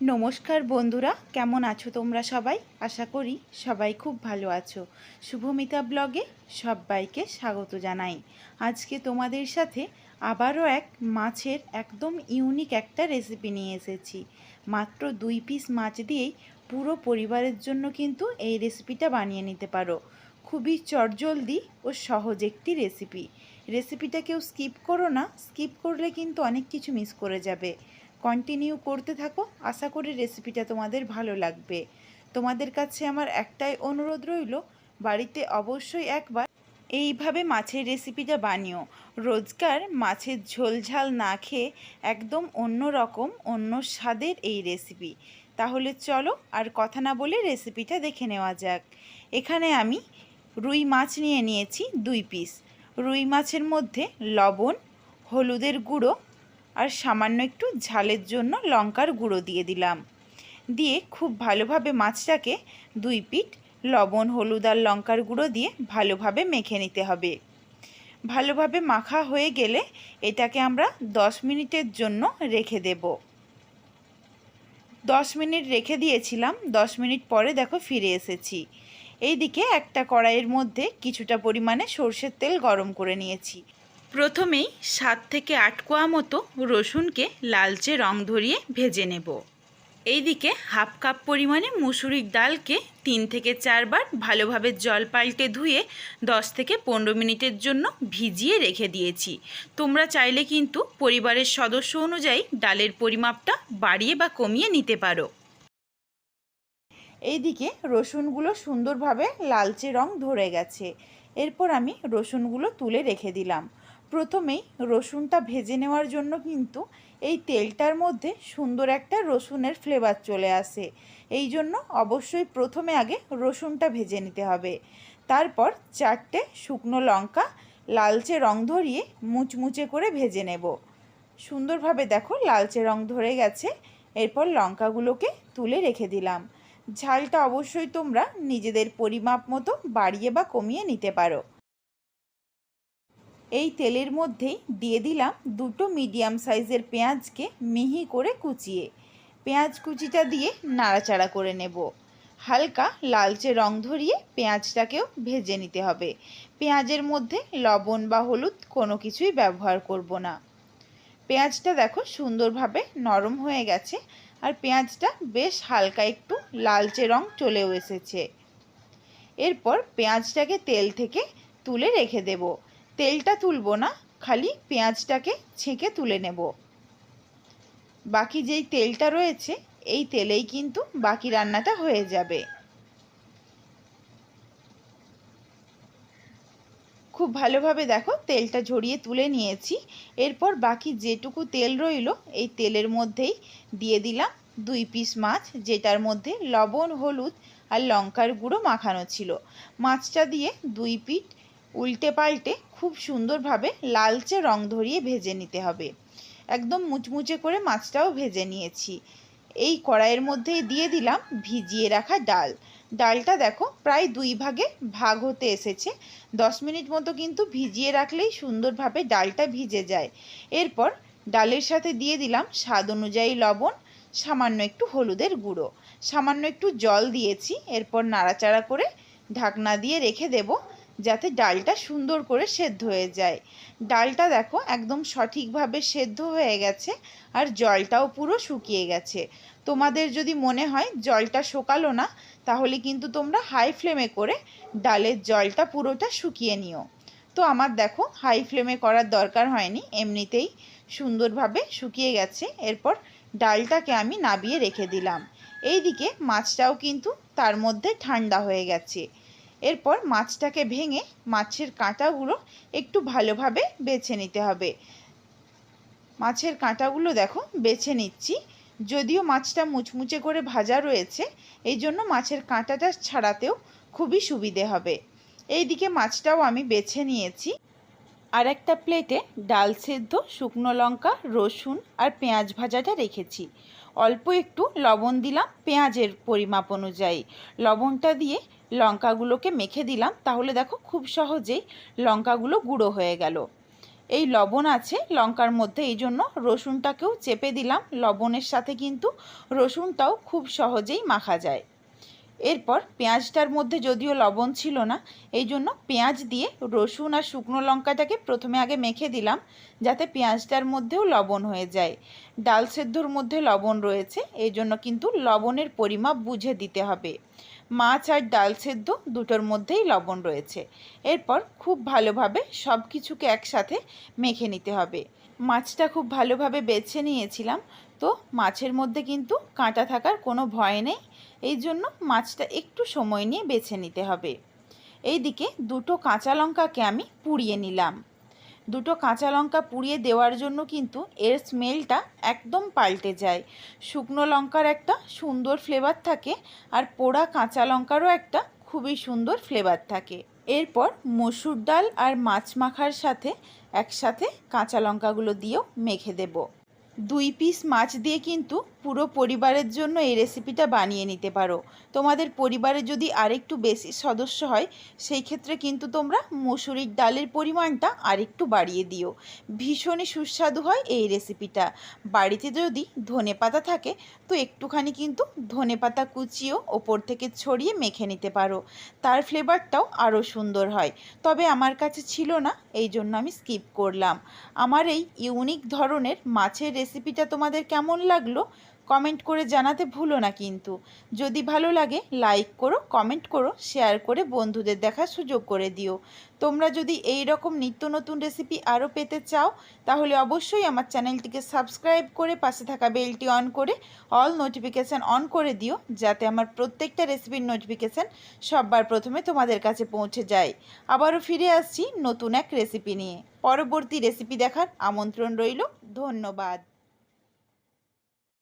নমস্কার বন্ধুরা, কেমন আছো তোমরা সবাই? আশা করি সবাই খুব ভালো আছো। শুভমিতা ব্লগে সবাইকে স্বাগত জানাই। আজকে তোমাদের সাথে আবারও এক মাছের একদম ইউনিক একটা রেসিপি নিয়ে এসেছি। মাত্র দুই পিস মাছ দিয়েই পুরো পরিবারের জন্য কিন্তু এই রেসিপিটা বানিয়ে নিতে পারো। খুবই চটজলদি ও সহজ একটি রেসিপি রেসিপিটা কেউ স্কিপ করো না স্কিপ করলে কিন্তু অনেক কিছু মিস করে যাবে। কন্টিনিউ করতে থাকো। আশা করি রেসিপিটা তোমাদের ভালো লাগবে। তোমাদের কাছে আমার একটাই অনুরোধ রইল, বাড়িতে অবশ্যই একবার এইভাবে মাছের রেসিপিটা বানিও। রোজকার মাছের ঝোল ঝাল না খেয়ে একদম অন্য রকম, অন্য স্বাদের এই রেসিপি তাহলে চলো আর কথা না বলে রেসিপিটা দেখে নেওয়া যাক। এখানে আমি রুই মাছ নিয়ে নিয়েছি দুই পিস রুই মাছের মধ্যে লবণ, হলুদের গুঁড়ো আর সামান্য একটু ঝালের জন্য লঙ্কার গুঁড়ো দিয়ে দিলাম। দিয়ে খুব ভালোভাবে মাছটাকে দুই পিঠ লবণ, হলুদ আর লঙ্কার গুঁড়ো দিয়ে ভালোভাবে মেখে নিতে হবে। ভালোভাবে মাখা হয়ে গেলে এটাকে আমরা দশ মিনিটের জন্য রেখে দেব। দশ মিনিট রেখে দিয়েছিলাম, দশ মিনিট পরে দেখো ফিরে এসেছি। এইদিকে একটা কড়াইয়ের মধ্যে কিছুটা পরিমাণে সর্ষের তেল গরম করে নিয়েছি। প্রথমেই সাত থেকে আট কোয়া মতো রসুনকে লালচে রং ধরিয়ে ভেজে নেব। এইদিকে হাফ কাপ পরিমাণে মুসুরির ডালকে তিন থেকে চারবার ভালোভাবে জল পাল্টে ধুয়ে দশ থেকে পনেরো মিনিটের জন্য ভিজিয়ে রেখে দিয়েছি। তোমরা চাইলে কিন্তু পরিবারের সদস্য অনুযায়ী ডালের পরিমাপটা বাড়িয়ে বা কমিয়ে নিতে পারো। এইদিকে রসুনগুলো সুন্দরভাবে লালচে রং ধরে গেছে। এরপর আমি রসুনগুলো তুলে রেখে দিলাম। প্রথমেই রসুনটা ভেজে নেওয়ার জন্য কিন্তু এই তেলটার মধ্যে সুন্দর একটা রসুনের ফ্লেভার চলে আসে। এই জন্য অবশ্যই প্রথমে আগে রসুনটা ভেজে নিতে হবে। তারপর চারটে শুকনো লঙ্কা লালচে রং ধরিয়ে মুচমুচে করে ভেজে নেব। সুন্দরভাবে দেখো লালচে রং ধরে গেছে। এরপর লঙ্কাগুলোকে তুলে রেখে দিলাম। ঝালটা অবশ্যই তোমরা নিজেদের পরিমাপ মতো বাড়িয়ে বা কমিয়ে নিতে পারো। এই তেলের মধ্যেই দিয়ে দিলাম দুটো মিডিয়াম সাইজের পেঁয়াজকে মিহি করে কুচিয়ে। পেঁয়াজ কুচিটা দিয়ে নাড়াচাড়া করে নেব। হালকা লালচে রং ধরিয়ে পেঁয়াজটাকেও ভেজে নিতে হবে। পেঁয়াজের মধ্যে লবণ বা হলুদ কোনো কিছুই ব্যবহার করব না। পেঁয়াজটা দেখো সুন্দরভাবে নরম হয়ে গেছে আর পেঁয়াজটা বেশ হালকা একটু লালচে রং চলেও এসেছে। এরপর পেঁয়াজটাকে তেল থেকে তুলে রেখে দেবো। তেলটা তুলবো না, খালি পেঁয়াজটাকে ছেঁকে তুলে নেব। বাকি যেই তেলটা রয়েছে, এই তেলেই কিন্তু বাকি রান্নাটা হয়ে যাবে। খুব ভালোভাবে দেখো তেলটা ঝরিয়ে তুলে নিয়েছি। এরপর বাকি যেটুকু তেল রইল, এই তেলের মধ্যেই দিয়ে দিলাম দুই পিস মাছ, যেটার মধ্যে লবণ, হলুদ আর লঙ্কার গুঁড়ো মাখানো ছিল। মাছটা দিয়ে দুই পিঠ উল্টে পাল্টে খুব সুন্দরভাবে লালচে রং ধরিয়ে ভেজে নিতে হবে। একদম মুচমুচে করে মাছটাও ভেজে নিয়েছি। এই কড়াইয়ের মধ্যেই দিয়ে দিলাম ভিজিয়ে রাখা ডাল। ডালটা দেখো প্রায় দুই ভাগে ভাগ হতে এসেছে। দশ মিনিট মতো কিন্তু ভিজিয়ে রাখলেই সুন্দরভাবে ডালটা ভিজে যায়। এরপর ডালের সাথে দিয়ে দিলাম স্বাদ অনুযায়ী লবণ, সামান্য একটু হলুদের গুঁড়ো। সামান্য একটু জল দিয়েছি, এরপর নাড়াচাড়া করে ঢাকনা দিয়ে রেখে দেবো। যাতে ডালটা সুন্দর করে সেদ্ধ হয়ে যায়। ডালটা দেখো একদম সঠিকভাবে সেদ্ধ হয়ে গেছে আর জলটাও পুরো শুকিয়ে গেছে। তোমাদের যদি মনে হয় জলটা শোকালো না, তাহলে কিন্তু তোমরা হাই ফ্লেমে করে ডালের জলটা পুরোটা শুকিয়ে নিও। তো আমার দেখো হাই ফ্লেমে করার দরকার হয়নি, এমনিতেই সুন্দরভাবে শুকিয়ে গেছে। এরপর ডালটাকে আমি নাবিয়ে রেখে দিলাম। এইদিকে মাছটাও কিন্তু তার মধ্যে ঠান্ডা হয়ে গেছে। এরপর মাছটাকে ভেঙে মাছের কাঁটাগুলো একটু ভালোভাবে বেছে নিতে হবে। মাছের কাঁটাগুলো দেখো, বেছে নিচ্ছি। যদিও মাছটা মুচমুচে করে ভাজা রয়েছে, এই জন্য মাছের কাঁটাটা ছাড়াতেও খুবই সুবিধে হবে। এই দিকে মাছটাও আমি বেছে নিয়েছি। আর একটা প্লেটে ডাল সেদ্ধ, শুকনো লঙ্কা, রসুন আর পেঁয়াজ ভাজাটা রেখেছি। অল্প একটু লবণ দিলাম পেঁয়াজের পরিমাপ অনুযায়ী। লবণটা দিয়ে লঙ্কাগুলোকে মেখে দিলাম। তাহলে দেখো খুব সহজেই লঙ্কাগুলো গুঁড়ো হয়ে গেল। এই লবণ আছে লঙ্কার মধ্যে, এই জন্য রসুনটাকেও চেপে দিলাম। লবণের সাথে কিন্তু রসুনটাও খুব সহজেই মাখা যায়। এরপর পেঁয়াজটার মধ্যে যদিও লবণ ছিল না, এই জন্য পেঁয়াজ দিয়ে রসুন আর শুকনো লঙ্কাটাকে প্রথমে আগে মেখে দিলাম, যাতে পেঁয়াজটার মধ্যেও লবণ হয়ে যায়। ডাল সেদ্ধর মধ্যে লবণ রয়েছে, এই জন্য কিন্তু লবণের পরিমাপ বুঝে দিতে হবে। মাছ আর ডাল সেদ্ধ দুটোর মধ্যেই লবণ রয়েছে। এরপর খুব ভালোভাবে সব কিছুকে একসাথে মেখে নিতে হবে। মাছটা খুব ভালোভাবে বেছে নিয়েছিলাম। তো মাছের মধ্যে কিন্তু কাঁটা থাকার কোনো ভয় নেই। এই জন্য মাছটা একটু সময় নিয়ে বেছে নিতে হবে। এইদিকে দুটো কাঁচা লঙ্কাকে আমি পুড়িয়ে নিলাম। দুটো কাঁচা লঙ্কা পুড়িয়ে দেওয়ার জন্য কিন্তু এর স্মেলটা একদম পাল্টে যায়। শুকনো লঙ্কার একটা সুন্দর ফ্লেভার থাকে আর পোড়া কাঁচা লঙ্কারও একটা খুবই সুন্দর ফ্লেভার থাকে। এরপর মসুর ডাল আর মাছ মাখার সাথে একসাথে কাঁচা লঙ্কাগুলো দিয়েও মেখে দেব। দুই পিস মাছ দিয়ে কিন্তু পুরো পরিবারের জন্য এই রেসিপিটা বানিয়ে নিতে পারো। তোমাদের পরিবারে যদি আরেকটু বেশি সদস্য হয়, সেই ক্ষেত্রে কিন্তু তোমরা মুসুরির ডালের পরিমাণটা আরেকটু বাড়িয়ে দিও। ভীষণই সুস্বাদু হয় এই রেসিপিটা বাড়িতে যদি ধনে পাতা থাকে, তো একটুখানি কিন্তু ধনে পাতা কুচিও ওপর থেকে ছড়িয়ে মেখে নিতে পারো। তার ফ্লেভারটাও আরও সুন্দর হয়। তবে আমার কাছে ছিল না, এই জন্য আমি স্কিপ করলাম। আমার এই ইউনিক ধরনের মাছের রেসিপিটা তোমাদের কেমন লাগল? কমেন্ট করে জানাতে ভুলো না কিন্তু। যদি ভালো লাগে লাইক করো কমেন্ট করো শেয়ার করে বন্ধুদের দেখার সুযোগ করে দিও। তোমরা যদি এই রকম নিত্য নতুন রেসিপি আরও পেতে চাও, তাহলে অবশ্যই আমার চ্যানেলটিকে সাবস্ক্রাইব করে পাশে থাকা বেলটি অন করে অল নোটিফিকেশান অন করে দিও, যাতে আমার প্রত্যেকটা রেসিপির নোটিফিকেশান সববার প্রথমে তোমাদের কাছে পৌঁছে যায়। আবারও ফিরে আসছি নতুন এক রেসিপি নিয়ে। পরবর্তী রেসিপি দেখার আমন্ত্রণ রইল। ধন্যবাদ।